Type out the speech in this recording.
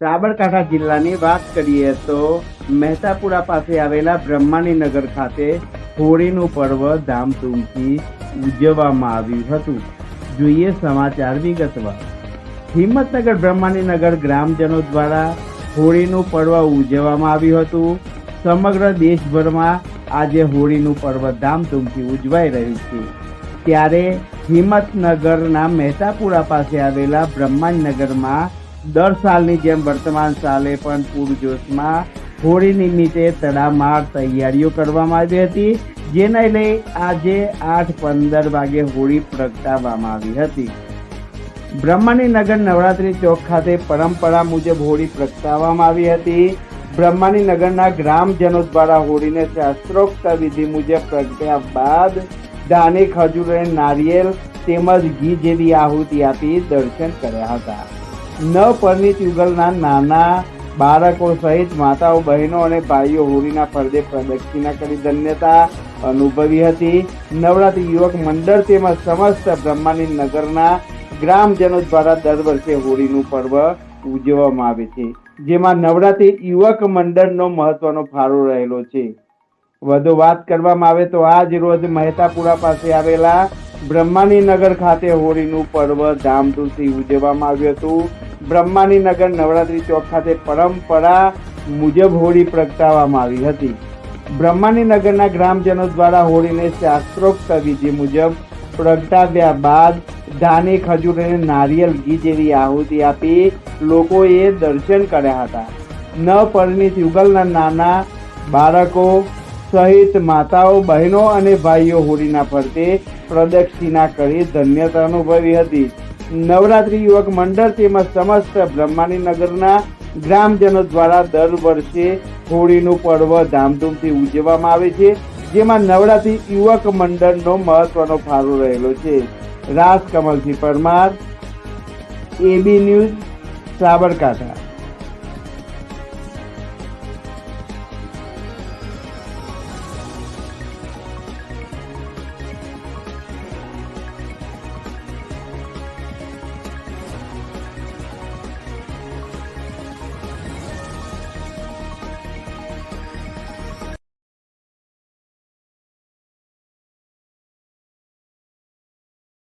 સાબરકાંઠા જિલ્લાની વાત કરીએ તો મહેતાપુરા પાસે આવેલા બ્રહ્માની નગર ખાતે હોળીનું પર્વ ધામધૂમથી ઉજવવામાં આવ્યું હતું. જોઈએ સમાચાર વિગતવાર. હિંમતનગર બ્રહ્માની નગર ગ્રામજનો દ્વારા હોળીનું પર્વ ઉજવવામાં આવ્યું હતું. સમગ્ર દેશભરમાં આજે હોળીનું પર્વ ધામધૂમથી ઉજવાઈ રહ્યું છે. ત્યારે હિંમતનગરના મહેતાપુરા પાસે આવેલા બ્રહ્માંડનગરમાં દર સાલની જેમ વર્તમાન સાલે પણ પૂરજોશમાં હોળી નિમિત્તે તડામાર તૈયારીઓ કરવામાં આવી હતી, જેને લઈ આજે આઠ પંદર વાગે હોળી પ્રગટાવવામાં આવી હતી. બ્રહ્માની નગર નવરાત્રી ચોક ખાતે પરંપરા મુજબ હોળી પ્રગટાવવામાં આવી હતી. બ્રહ્માની નગરના ગ્રામજનો દ્વારા હોળીને શાસ્ત્રોક્ત વિધિ મુજબ પ્રગટ્યા બાદ દાને ખજૂર અને નારિયેલ તેમજ ઘી જેવી આહુતિ આપી દર્શન કર્યા હતા. નવ પરનિત યુગલના નાના બાળકો સહિત માતાઓ, બહેનો અને ભાઈઓ હોળીના ફરદે પ્રદક્ષિણા કરી ધન્યતા અનુભવી હતી. નવરાત્રી યુવક મંડળ તેમજ સમસ્ત બ્રહ્માની નગરના ગ્રામજનો દ્વારા દર વર્ષે હોળીનું પર્વ ઉજવવામાં આવે છે. જેમાં નવરાત્રી યુવક મંડળનો મહત્વનો ફાળો રહેલો છે. વધુ વાત કરવામાં આવે તો આજ રોજ મહેતાપુરા પાસે આવેલા બ્રહ્માની નગર ખાતે હોળીનું પર્વ ધામધૂમથી ઉજવવામાં આવ્યું હતું. બ્રહ્માની નગર નવરાત્રી ચોક ખાતે પરંપરા મુજબ હોળી પ્રગટાવવામાં આવી હતી. બ્રહ્માની નગરના ગ્રામજનો દ્વારા હોળીને શાસ્ત્રોક્ત વિધિ મુજબ પ્રગટાવ્યા બાદ ધાની, ખજૂર અને નારિયેલ ઘી જેવી આહુતિ આપી લોકોએ દર્શન કર્યા હતા. ન પરિણીત યુગલના નાના બાળકો સહિત માતાઓ, બહેનો અને ભાઈઓ હોળીના ફરતે પ્રદક્ષિણા કરી ધન્યતા અનુભવી હતી. નવરાત્રી યુવક મંડળ તેમજ સમસ્ત બ્રહ્માની નગરના ગ્રામજનો દ્વારા દર વર્ષે હોળીનું પર્વ ધામધૂમથી ઉજવવામાં આવે છે, જેમાં નવરાત્રી યુવક મંડળનો મહત્વનો ફાળો રહેલો છે. Raj Kamalsinh Parmar, A B news, Sabarkantha.